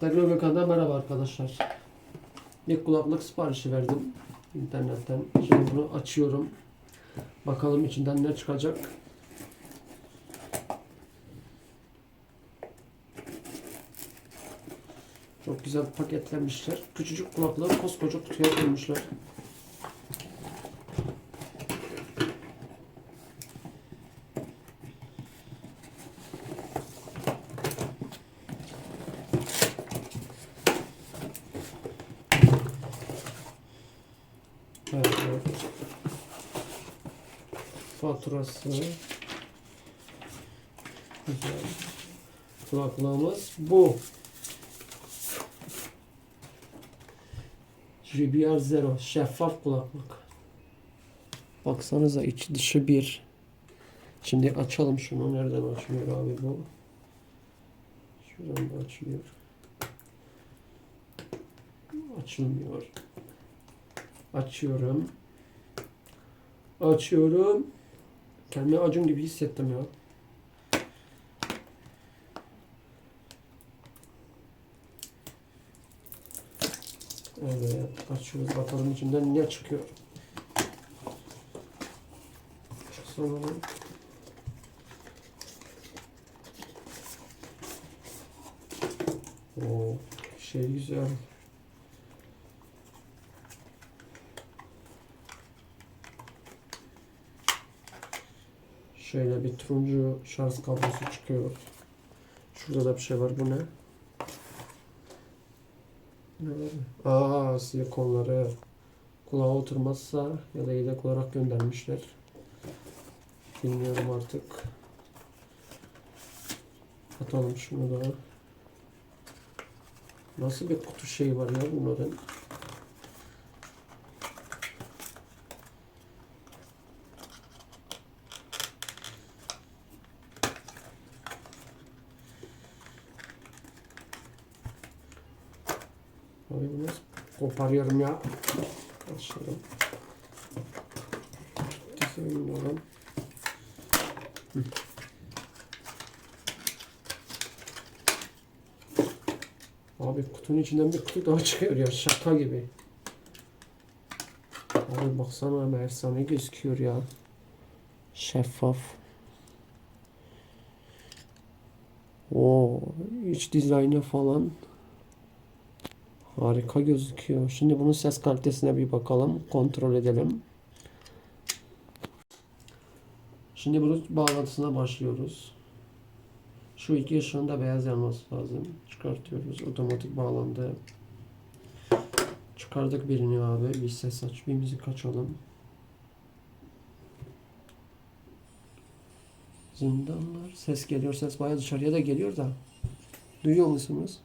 Tekrar Gökhan'dan merhaba arkadaşlar. İlk kulaklık siparişi verdim internetten. Şimdi bunu açıyorum. Bakalım içinden ne çıkacak. Çok güzel paketlemişler. Küçücük kulaklığı koskoca kutuya koymuşlar. Evet, evet. Faturası. Güzel. Kulaklığımız bu. JBR Zero şeffaf kulaklık. Baksanıza içi dışı bir. Şimdi açalım şunu. Nereden açılıyor abi bu? Şuradan da açılıyor. Açılmıyor. Açıyorum. Açıyorum. Kendimi acun gibi hissettim ya. Evet, açıyoruz bakalım içinden ne çıkıyor. Sonra o şey güzel. Şöyle bir turuncu şarj kablosu çıkıyor. Şurada da bir şey var. Bu ne? Ne? Aa silikonları kulağa oturmazsa ya da yedek olarak göndermişler. Bilmiyorum artık. Atalım şunu da. Nasıl bir kutu şey var ya bunların? Abi bu nasıl koparıyorum ya? Açalım. Dizayn olan. Abi kutunun içinden bir kutu daha çıkıyor ya şaka gibi. Abi baksana efsane gözüküyor ya. Şeffaf. Oo, iç dizaynı falan Harika gözüküyor. Şimdi bunun ses kalitesine bir bakalım. Kontrol edelim. Şimdi bunun bağlantısına başlıyoruz. Şu iki ışığın da beyaz yanması lazım. Çıkartıyoruz. Otomatik bağlandı. Çıkardık birini abi. Bir ses aç. Bir müzik açalım. Zindanlar. Ses geliyor. Ses bayağı dışarıya da geliyor da. Duyuyor musunuz?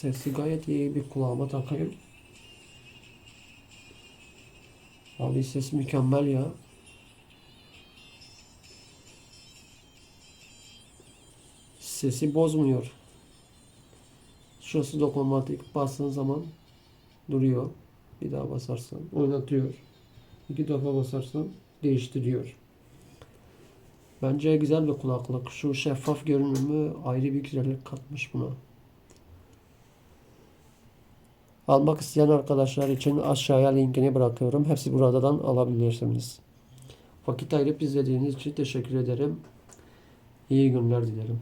Sesi gayet iyi bir kulağıma takayım. Abi ses mükemmel ya. Sesi bozmuyor. Şurası dokunmatik. Bastığın zaman duruyor. Bir daha basarsan oynatıyor. İki defa basarsan değiştiriyor. Bence güzel bir kulaklık. Şu şeffaf görünümü ayrı bir güzellik katmış buna. Almak isteyen arkadaşlar için aşağıya linkini bırakıyorum. Hepsi buradan alabilirsiniz. Vakit ayırıp izlediğiniz için teşekkür ederim. İyi günler dilerim.